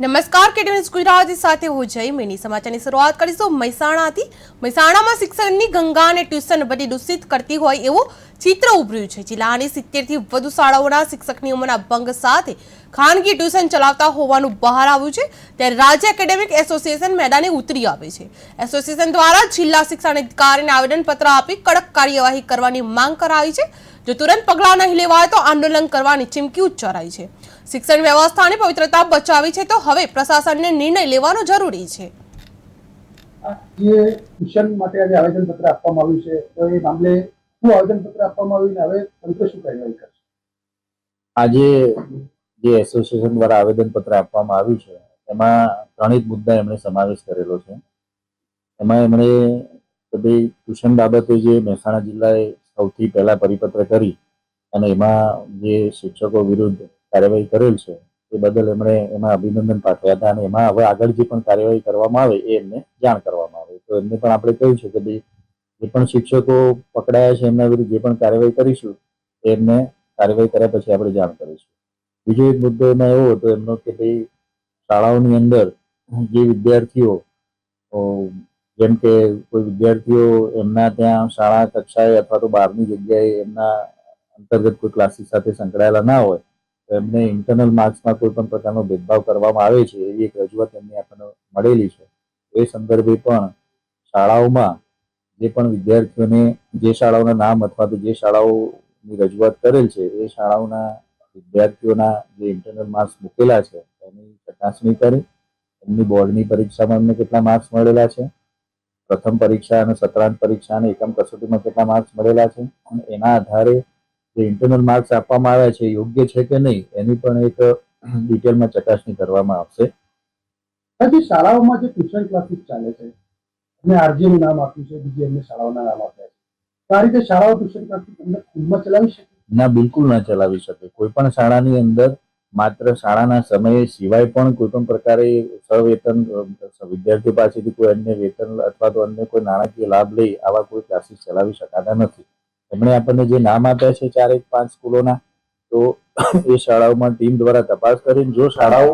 નમસ્કાર કેટીવીસ ગુજરાતી સાથે હું જય મેની સમાચારની શરૂઆત કરીશું. મહેસાણાથી. મહેસાણામાં શિક્ષણની ગંગા અને ટ્યુશન બધી દૂષિત કરતી હોય એવું ચિત્ર ઉભર્યું છે. જિલ્લાની સિત્તેરથી વધુ શાળાઓના શિક્ષક નિયમોના ભંગ સાથે ખાનગી ટ્યુશન ચલાવતા હોવાનું બહાર આવ્યું છે. ત્યારે રાજ્ય એકેડેમિક એસોસિએશન મેદાને ઉતરી આવે છે. એસોસિએશન દ્વારા જિલ્લા શિક્ષણ અધિકારીને આવેદનપત્ર આપી કડક કાર્યવાહી કરવાની માંગ કરાઈ છે. જો તુરંત પગલાં નહીં લેવાય તો આંદોલન કરવાની ચીમકી ઉચ્ચારાઈ છે. શિક્ષણ વ્યવસ્થાની પવિત્રતા બચાવી છે તો હવે પ્રશાસનને નિર્ણય લેવાનો જરૂરી છે. જે ટ્યુશન માટે આજે આવેદનપત્ર આપવામાં આવ્યું છે, તો એ મામલે શું આવેદનપત્ર આપવામાં આવ્યું હવે તંત્ર શું કાર્યવાહી કરશે? આજે જે એસોસિએશન દ્વારા આવેદનપત્ર આપવામાં આવ્યું છે, એમાં ત્રણેક મુદ્દા એમણે સમાવેશ કરેલો છે. એમાં એમણે કે ભાઈ ટ્યુશન બાબતે જે મહેસાણા જિલ્લાએ સૌથી પહેલા પરિપત્ર કરી અને એમાં જે શિક્ષકો વિરુદ્ધ કાર્યવાહી કરેલ છે, એ બદલ એમણે એમાં અભિનંદન પાઠવ્યા હતા અને એમાં હવે આગળ જે પણ કાર્યવાહી કરવામાં આવે એ એમને જાણ કરવામાં આવે. તો એમને પણ આપણે કહ્યું છે કે ભાઈ જે પણ શિક્ષકો પકડાયા છે એમના વિરુદ્ધ જે પણ કાર્યવાહી કરીશું, એમને કાર્યવાહી કર્યા પછી આપણે જાણ કરીશું. બીજો એક મુદ્દો એમાં એવો હતો, એમનો કે ભાઈ, શાળાઓની અંદર જે વિદ્યાર્થીઓ જેમ કે કોઈ વિદ્યાર્થીઓ એમના ત્યાં શાળા કક્ષાએ અથવા તો બહારની જગ્યાએ એમના અંતર્ગત કોઈ ક્લાસીસ સાથે સંકળાયેલા ના હોય, તો એમને ઇન્ટરનલ માર્ક્સમાં કોઈ પણ પ્રકારનો ભેદભાવ કરવામાં આવે છે, એવી એક રજૂઆત એમની આપણને મળેલી છે. એ સંદર્ભે પણ શાળાઓમાં જે પણ વિદ્યાર્થીઓને જે શાળાઓના નામ અથવા તો જે શાળાઓની રજૂઆત કરેલ છે, એ શાળાઓના વિદ્યાર્થીઓના જે ઇન્ટરનલ માર્ક્સ મૂકેલા છે, એની ચકાસણી કરી, એમની બોર્ડની પરીક્ષામાં એમને કેટલા માર્ક્સ મળેલા છે, પ્રથમ પરીક્ષા અને સત્રાંત પરીક્ષા અને એકમ કસોટીમાં કેટલા માર્ક્સ મળેલા છે, અને એના આધારે જે ઇન્ટરનલ માર્ક્સ આપવામાં આવ્યા છે યોગ્ય છે કે નહીં, એની પણ એક ડિટેલમાં ચકાસણી કરવામાં આવશે. શાળાઓમાં જે ટ્યુશન ક્લાસીસ ચાલે છે એમને આરજીનું નામ આપ્યું છે, બીજી એમને શાળાઓના નામ આપ્યા છે. તો આ રીતે શાળાઓ ટ્યુશન ક્લાસીસ એમને ખુદમાં ચલાવી શકે? ના, બિલકુલ ના ચલાવી શકે. કોઈ પણ શાળાની અંદર માત્ર શાળાના સમયે સિવાય પણ કોઈ પણ પ્રકારે સવેતન વિદ્યાર્થી પાસેથી કોઈ અન્ય વેતન અથવા તો અન્ય કોઈ નાણાકીય લાભ લઈ આવા કોઈ ક્લાસીસ ચલાવી શકાતા નથી. એમણે આપણને જે નામ આપ્યા છે, ચારેક પાંચ સ્કૂલોના, તો એ શાળાઓમાં ટીમ દ્વારા તપાસ કરીને જો શાળાઓ